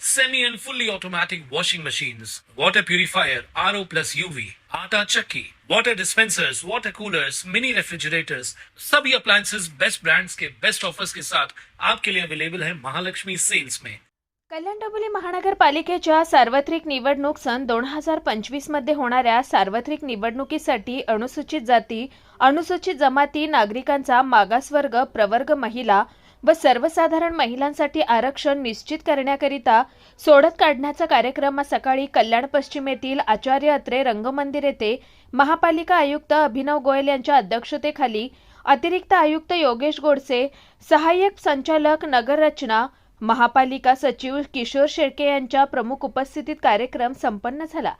semi and fully automatic washing machines, water purifier, RO plus UV, आटा चक्की, water dispensers, water coolers, mini refrigerators, सभी appliances best brands के best offers के साथ आपके लिए अवेलेबल है महालक्ष्मी सेल्स में कल्याण डोंबिवली महानगरपालिकेच्या सार्वत्रिक निवडणूक सन दोन हजार पंचवीसमध्ये होणाऱ्या सार्वत्रिक निवडणुकीसाठी अनुसूचित जाती अनुसूचित जमाती नागरिकांचा मागासवर्ग प्रवर्ग महिला व सर्वसाधारण महिलांसाठी आरक्षण निश्चित करण्याकरिता सोडत काढण्याचा कार्यक्रम सकाळी कल्याण पश्चिम येथील आचार्य अत्रे रंगमंदिर येथे महापालिका आयुक्त अभिनव गोयल यांच्या अध्यक्षतेखाली अतिरिक्त आयुक्त योगेश गोडसे सहाय्यक संचालक नगररचना महापालिका सचिव किशोर शेळके यांच्या प्रमुख उपस्थितीत कार्यक्रम संपन्न झाला.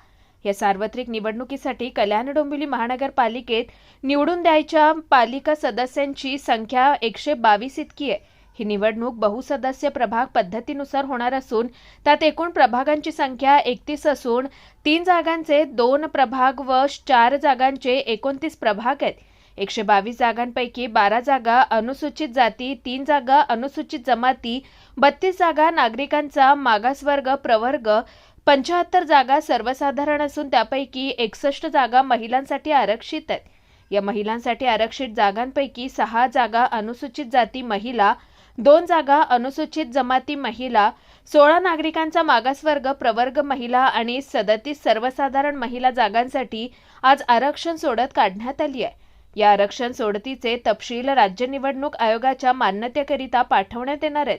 या सार्वत्रिक निवडणुकीसाठी कल्याण डोंबिवली महानगरपालिकेत निवडून द्यायच्या पालिका सदस्यांची संख्या एकशे बावीस इतकी आहे. ही निवडणूक बहुसदस्य प्रभाग पद्धतीनुसार होणार असून त्यात एकूण प्रभागांची संख्या एकतीस असून तीन जागांचे दोन प्रभाग व चार जागांचे एकोणतीस प्रभाग आहेत. एकशे बावीस जागांपैकी बारा जागा अनुसूचित जाती तीन जागा अनुसूचित जमाती बत्तीस जागा नागरिकांचा मागासवर्ग प्रवर्ग पंच्याहत्तर जागा सर्वसाधारण असून त्यापैकी एकसष्ट जागा महिलांसाठी आरक्षित आहेत. या महिलांसाठी आरक्षित जागांपैकी सहा जागा अनुसूचित जाती महिला दोन जागा अनुसूचित जमाती महिला सोळा नागरिकांचा मागासवर्ग प्रवर्ग महिला आणि सदतीस सर्वसाधारण महिला जागांसाठी आज आरक्षण सोडत काढण्यात आली आहे. या आरक्षण सोडतीचे तपशील राज्य निवडणूक आयोगाच्या मान्यतेकरिता पाठवण्यात येणार आहेत.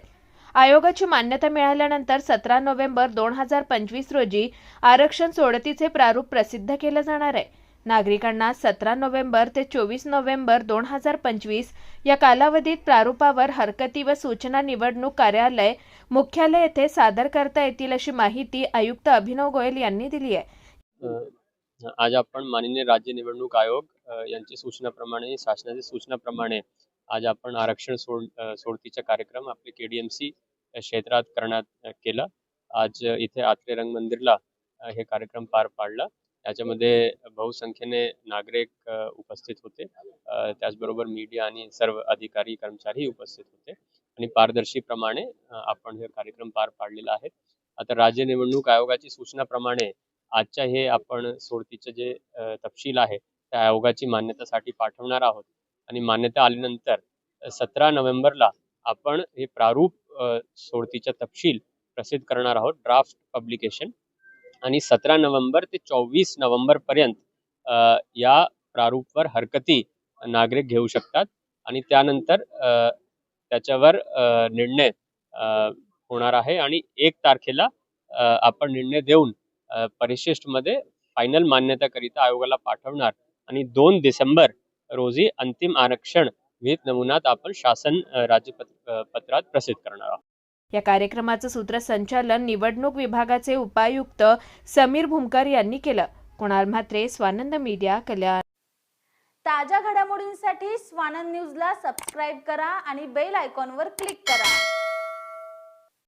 आयोगाची मान्यता मिळाल्यानंतर सतरा नोव्हेंबर दोन हजार पंचवीस रोजी आरक्षण सोडतीचे प्रारूप प्रसिद्ध केलं जाणार आहे. नागरिकांना सतरा नोव्हेंबर ते चोवीस नोव्हेंबर दोन हजार पंचवीस या कालावधीत प्रारूपावर हरकती व सूचना निवडणूक कार्यालय मुख्यालय येथे सादर करता येतील अशी माहिती आयुक्त अभिनव गोयल यांनी दिली आहे. आज आपण माननीय राज्य निवडणूक आयोग अ, यांची सूचनाप्रमाणे शासनाच्या सूचनाप्रमाणे आज आपण आरक्षण सोड सोडतीचा कार्यक्रम आपले के डी एम सी क्षेत्रात करण्यात केला. आज इथे आत्रे रंग मंदिरला हे कार्यक्रम पार पाडला. त्याच्यामध्ये बहुसंख्येने नागरिक उपस्थित होते. त्याचबरोबर मीडिया आणि सर्व अधिकारी कर्मचारी उपस्थित होते. आणि पारदर्शीप्रमाणे आपण हे कार्यक्रम पार पाडलेला आहे. आता राज्य निवडणूक आयोगाची सूचनाप्रमाणे आजच्या हे आपण सोडतीचे जे तपशील आहे त्या आयोगाची मान्यतासाठी पाठवणार आहोत. आणि मान्यता आल्यानंतर सतरा नोव्हेंबरला आपण हे प्रारूप सोडतीचा तपशील प्रसिद्ध करणार आहोत ड्राफ्ट पब्लिकेशन. आणि सतरा नोव्हेंबर ते चोवीस नोव्हेंबर पर्यंत या प्रारूपवर हरकती नागरिक घेऊ शकतात. आणि त्यानंतर त्याच्यावर निर्णय होणार आहे. आणि एक तारखेला आपण निर्णय देऊन परिशिष्टमध्ये फायनल मान्यताकरिता आयोगाला पाठवणार. आणि दोन डिसेंबर रोजी अंतिम आरक्षण विहित नमुन्यात आपण शासन अ, राज्यपत अ, पत्रात प्रसिद्ध करणार आहोत. या कार्यक्रमाचं सूत्रसंचालन निवडणूक विभागाचे उपायुक्त समीर भूमकर यांनी केलं. कुणाल म्हात्रे स्वानंद मीडिया कल्याण. ताज्या घडामोडींसाठी स्वानंद न्यूजला सबस्क्राईब करा आणि बेल आयकॉनवर क्लिक करा.